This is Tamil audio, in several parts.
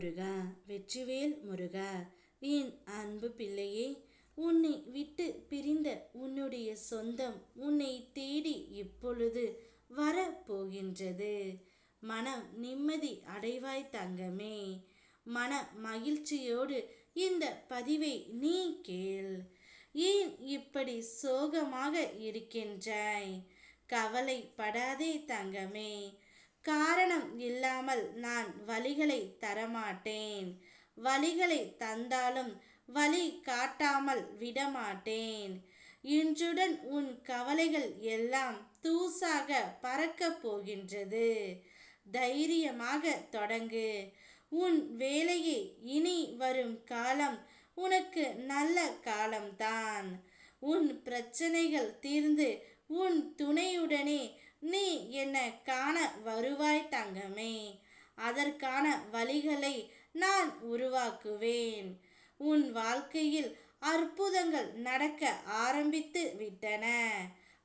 முருகா வெற்றிவேல் முருகா என் அன்பு பிள்ளையே உன்னை விட்டு பிரிந்த உன்னுடைய சொந்தம் உன்னை தேடி இப்பொழுது வரப்போகின்றது. மனம் நிம்மதி அடைவாய் தங்கமே. மன மகிழ்ச்சியோடு இந்த பதிவை நீ கேள். ஏன் இப்படி சோகமாக இருக்கின்றாய்? கவலைப்படாதே தங்கமே. காரணம் இல்லாமல் நான் வழிகளை தரமாட்டேன். வழிகளை தந்தாலும் வழி காட்டாமல் விடமாட்டேன். இன்றுடன் உன் கவலைகள் எல்லாம் தூசாக பறக்கப் போகின்றது. தைரியமாக தொடங்கு. உன் வேலையை இனி வரும் காலம் உனக்கு நல்ல காலம்தான். உன் பிரச்சனைகள் தீர்ந்து உன் துணையுடனே நீ என்னை காண வருவாய் தங்கமே? அதற்கான வழிகளை நான் உருவாக்குவேன். உன் வாழ்க்கையில் அற்புதங்கள் நடக்க ஆரம்பித்து விட்டன.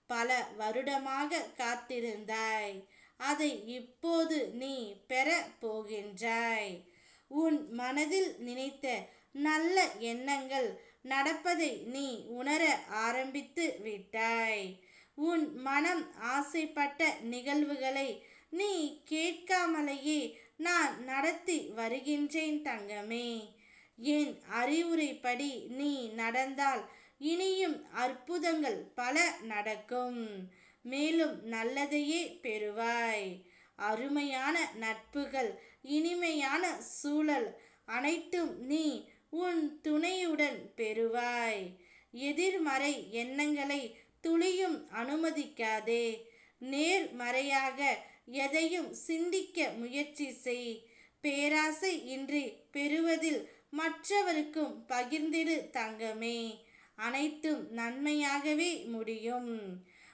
பல வருடமாக காத்திருந்தாய். அதை இப்போது நீ பெற போகின்றாய். உன் மனதில் நினைத்த நல்ல எண்ணங்கள் நடப்பதை நீ உணர ஆரம்பித்து விட்டாய். உன் மனம் ஆசைப்பட்ட நிகழ்வுகளை நீ கேட்காமலேயே நான் நடத்தி வருகின்றேன் தங்கமே. என் அறிவுரைப்படி நீ நடந்தால் இனியும் அற்புதங்கள் பல நடக்கும். மேலும் நல்லதையே பெறுவாய். அருமையான நட்புகள் இனிமையான சூழல் அனைத்தும் நீ உன் துணையுடன் பெறுவாய். எதிர்மறை எண்ணங்களை துளியும் அனுமதிக்காதே. நேர்மறையாக எதையும் சிந்திக்க முயற்சி செய். பேராசை இன்றி பெறுவதில் மற்றவருக்கும் பகிர்ந்திடு தங்கமே. அனைத்தும் நன்மையாகவே முடியும்.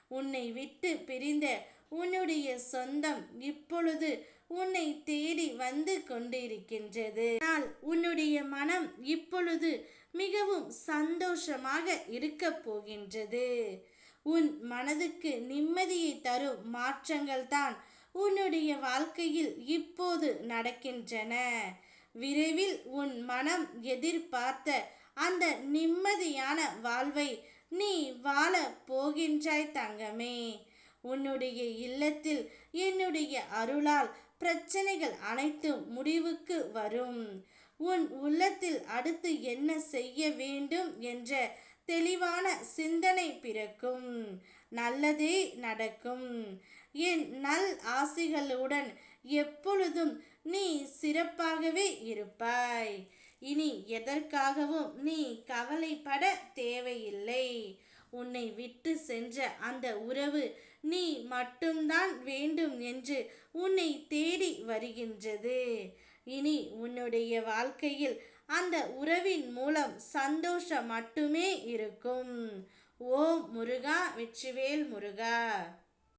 உன்னை விட்டு பிரிந்த உன்னுடைய சொந்தம் இப்பொழுது உன்னை தேடி வந்து கொண்டிருக்கின்றது. ஆனால் உன்னுடைய மனம் இப்பொழுது மிகவும் சந்தோஷமாக இருக்க போகின்றது. உன் மனதுக்கு நிம்மதியை தரும் மாற்றங்கள் தான் உன்னுடைய வாழ்க்கையில் இப்போது நடக்கின்றன. விரைவில் உன் மனம் எதிர்பார்த்த அந்த நிம்மதியான வாழ்வை நீ வாழ போகின்றாய் தங்கமே. உன்னுடைய இல்லத்தில் என்னுடைய அருளால் பிரச்சனைகள் அனைத்தும் முடிவுக்கு வரும். உன் உள்ளத்தில் அடுத்து என்ன செய்ய வேண்டும் என்ற தெளிவான சிந்தனை பிறக்கும். நல்லதே நடக்கும். என் நல் ஆசைகளுடன் எப்பொழுதும் நீ சிறப்பாகவே இருப்பாய். இனி எதற்காகவும் நீ கவலைப்பட தேவையில்லை. உன்னை விட்டு சென்ற அந்த உறவு நீ மட்டும்தான் வேண்டும் என்று உன்னை தேடி வருகின்றது. இனி உன்னுடைய வாழ்க்கையில் அந்த உறவின் மூலம் சந்தோஷம் மட்டுமே இருக்கும். ஓம் முருகா வெற்றிவேல் முருகா!